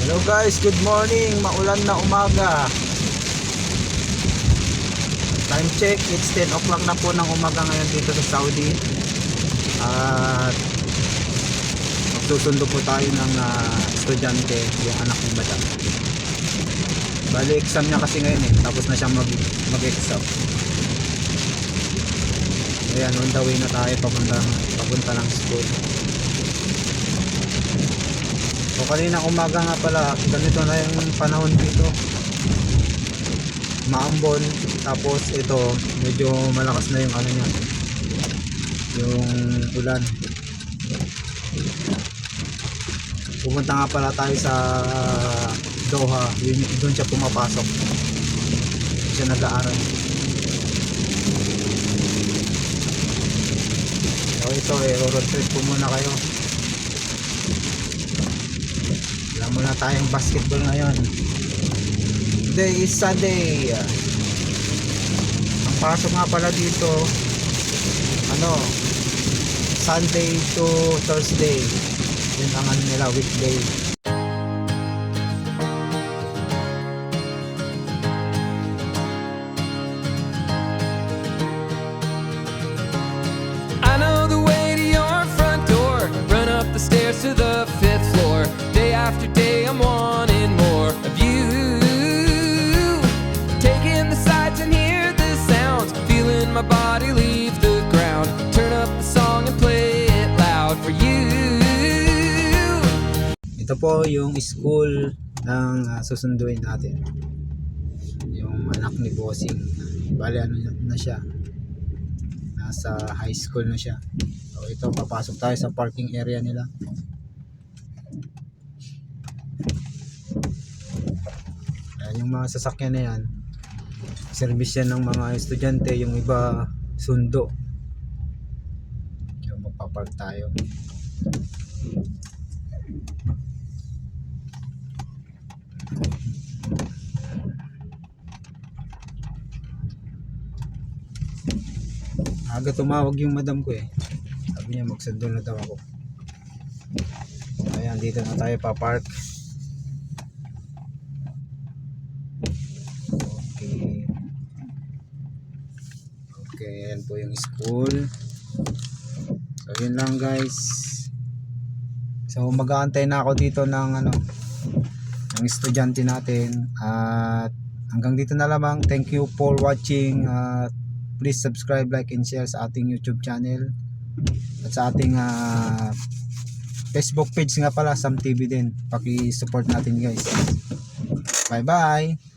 Hello guys, good morning. Maulan na umaga. Time check, it's 10 o'clock na po ng umaga ngayon dito sa Saudi. At magsusundo po tayo ng ah, estudyante, yung anak ni Madam. Bali, exam niya kasi ngayon eh. Tapos na siya mag, mag-exam. Ayan, on the way na tayo papunta, papunta ng school. So kanina umaga nga pala, ganito na yung panahon dito. Maambon, tapos ito, medyo malakas na yung ano niya. Yung ulan. Pumunta nga pala tayo sa Doha, doon siya pumapasok. Doon siya nag-aaral. So ito eh, road trip po muna kayo. Wala muna tayong basketball ngayon. Today is Sunday. Ang pasok nga pala dito, ano, Sunday to Thursday. Yun ang ano nila, weekday. My body leave the ground. Turn up the song and play it loud for you. Ito po yung school ng ah, susunduin natin. Yung anak ni Bossing. Bali ano na siya. Nasa high school na siya. So ito papasok tayo sa parking area nila. Ayan yung mga sasakyan na yan. Service yan ng mga estudyante. Yung iba sundo. Yung magpapark tayo. Aga tumawag yung madam ko eh. Sabi niya magsundo na daw ako. Ayan, dito na tayo pa-park. Okay, ayan po yung school. So, yun lang guys. So, mag-aantay na ako dito ng ano, ng estudyante natin. At hanggang dito na lamang. Thank you for watching. At please subscribe, like, and share sa ating YouTube channel at sa ating ah, Facebook page nga pala, Sam TV din. Paki-support natin guys. Bye-bye!